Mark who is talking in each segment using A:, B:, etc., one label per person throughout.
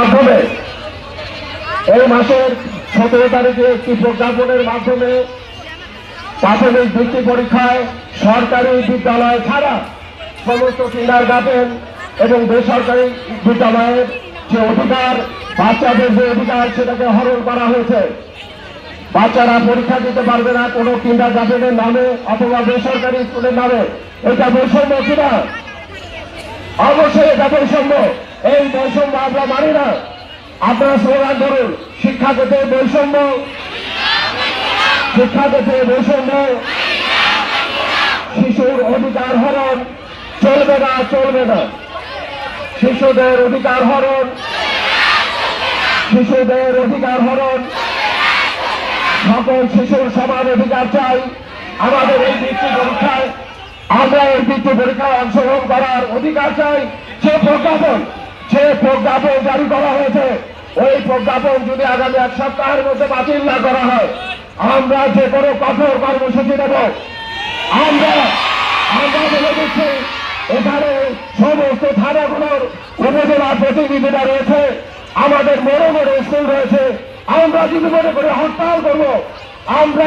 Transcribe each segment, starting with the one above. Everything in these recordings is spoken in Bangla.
A: মাধ্যমে এই মাসের সতেরো তারিখে একটি প্রজ্ঞাপনের মাধ্যমে প্রাথমিক বৃত্তি পরীক্ষায় সরকারি বিদ্যালয় ছাড়া সমস্ত কিন্ডার গার্ডেন এবং বেসরকারি বিদ্যালয়ের যে অধিকার, বাচ্চাদের যে অধিকার সেটাকে হরণ করা হয়েছে। বাচ্চারা পরীক্ষা দিতে পারবে না, কোনো কিন্ডার গার্ডেনের নামে অথবা বেসরকারি স্কুলের নামে। এটা বৈষম্য কিনা? অবশ্যই এটা বৈষম্য। এই বৈষম্য আমরা মানি না। আপনারা স্লোগান ধরুন শিক্ষা ক্ষেত্রে বৈষম্য। শিক্ষা ক্ষেত্রে বৈষম্য। শিশুর অধিকার হরণ চলবে না চলবে না। শিশুদের অধিকার হরণ শিশুদের অধিকার হরণ। সকল শিশুর সমান অধিকার চাই। আমাদের এই বৃত্তি পরীক্ষায় অংশগ্রহণ করার অধিকার চাই। সে প্রজ্ঞাপন সে প্রজ্ঞাপন জারি করা হয়েছে, ওই প্রজ্ঞাপন যদি আগামী এক সপ্তাহের মধ্যে বাতিল না করা হয়, আমরা যে কোনো কঠোর কর্মসূচি নেব আমরা আমরা বলে দিচ্ছি, এখানে সমস্ত থানাগুলোর উপজেলা প্রতিনিধিরা রয়েছে, আমাদের বড় বড় স্কুল রয়েছে, আমরা যদি মনে করে হরতাল করব, আমরা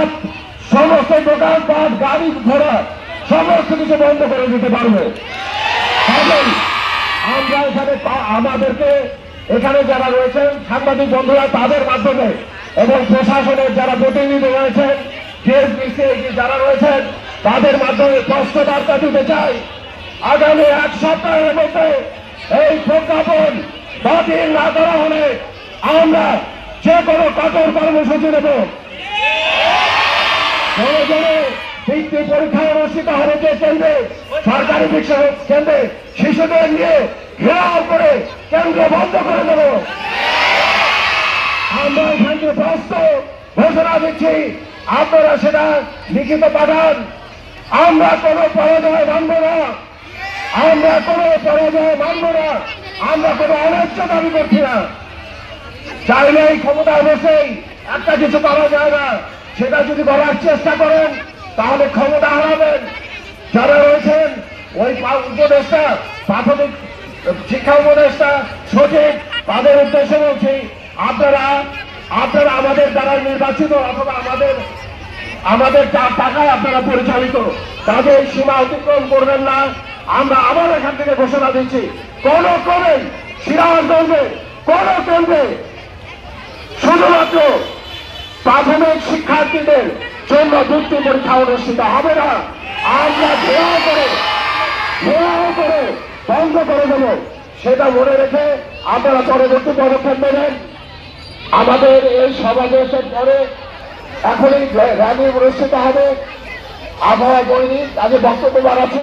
A: সমস্ত দোকানপাট, গাড়ি ঘোড়া সমস্ত কিছু বন্ধ করে দিতে পারব। আমরা এখানে আমাদেরকে এখানে যারা রয়েছেন, সাংবাদিক বন্ধুরা, তাদের মাধ্যমে এবং প্রশাসনের যারা প্রতিনিধি রয়েছেন যারা রয়েছেন, তাদের মাধ্যমে স্পষ্ট বার্তা দিতে চাই। আগামী এক সপ্তাহের মধ্যে এই প্রজ্ঞাপন বাতিল না করা হলে আমরা যে কোনো কঠোর কর্মসূচি নেব। বৃত্তি পরীক্ষা অনুষ্ঠিত হবে যে কেন্দ্রে? সরকারি বিষয় কেন্দ্রে শিশুদের নিয়ে ঘেরাও করে কেন্দ্র বন্ধ করে দেব। আমরা এখান থেকে প্রস্তুত ঘোষণা দিচ্ছি, আপনারা সেটা লিখিত পাঠান। আমরা কোনো পরাজয় মানব না। আমরা কোনো পরাজয় মানব না। আমরা কোনো অন্যায্য দাবি করছি না। চাইলে এই ক্ষমতা বসেই একটা কিছু করা যায় না। সেটা যদি করার চেষ্টা করেন তাহলে ক্ষমতা হারাবেন। যারা রয়েছেন, ওই উপদেষ্টা, প্রাথমিক শিক্ষা উপদেষ্টা সচিব, তাদের উদ্দেশ্যে বলছি, আপনারা আপনারা আমাদের দ্বারা নির্বাচিত অথবা আমাদের আমাদের টাকায় আপনারা পরিচালিত, তাদের এই সীমা অতিক্রম করবেন না। আমরা আবার এখান থেকে ঘোষণা দিচ্ছি, কোন ক্রমে সিরাজগঞ্জে, কোন কেন্দ্রে শুধুমাত্র প্রাথমিক শিক্ষার্থীদের জন্য বৃত্তি পরীক্ষা অনুষ্ঠিত হবে না। আমরা ঘেরাও করে ঘেরাও করে বন্ধ করে দেব। সেটা মনে রেখে আপনারা পরবর্তী পদক্ষেপ নেবেন। আমাদের এই সমাবেশের পরে এখনই র্যালি অনুষ্ঠিত হবে। আবহাওয়া বৈনিক আগে বক্তব্য বাড়াচ্ছে।